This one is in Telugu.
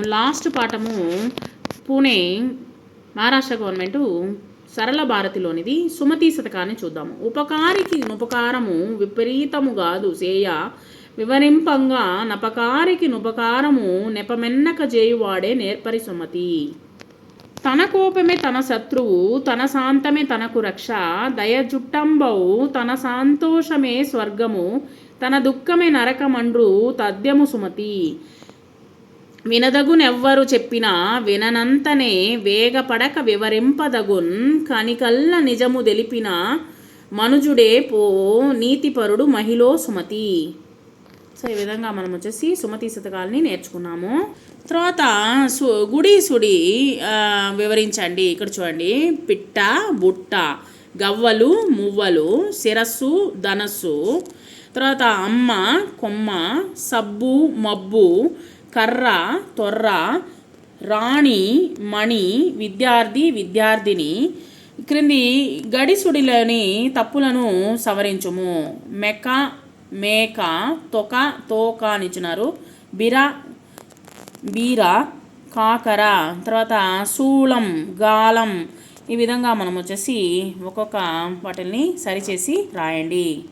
లాస్ట్ పాఠము పూణే మహారాష్ట్ర గవర్నమెంట్ సరళ భారతిలోనిది సుమతి శతకాన్ని చూద్దాము. ఉపకారికి నుపకారము విపరీతము కాదు సేయ వివరింపంగా నపకారికి నుపకారము నెపమెన్నక చేయువాడే నేర్పరి సుమతి. తన కోపమే తన శత్రువు తన శాంతమే తనకు రక్ష దయజుట్టంబవు తన సంతోషమే స్వర్గము తన దుఃఖమే నరకమండ్రు తద్యము సుమతి. వినదగునెవ్వరు చెప్పినా విననంతనే వేగపడక వివరింపదగున్ కనికల్ల నిజము తెలిపిన మనుజుడే పో నీతిపరుడు మహిళో సుమతి. సో ఈ విధంగా మనం వచ్చేసి సుమతి శతకాలని నేర్చుకున్నాము. తర్వాత సు గుడి సుడి వివరించండి. ఇక్కడ చూడండి. పిట్ట బుట్ట గవ్వలు మువ్వలు శిరస్సు ధనస్సు. తర్వాత అమ్మ కొమ్మ సబ్బు మబ్బు కర్ర తొర్ర రాణి మణి విద్యార్థి విద్యార్థిని. క్రింది గడిసుడిలోని తప్పులను సవరించుము. మెక మేక తొక తోక అని ఇచ్చినారు. బిర బీర కాకర తర్వాత శూలం గాలం. ఈ విధంగా మనం వచ్చేసి ఒక్కొక్క వాటిల్ని సరిచేసి రాయండి.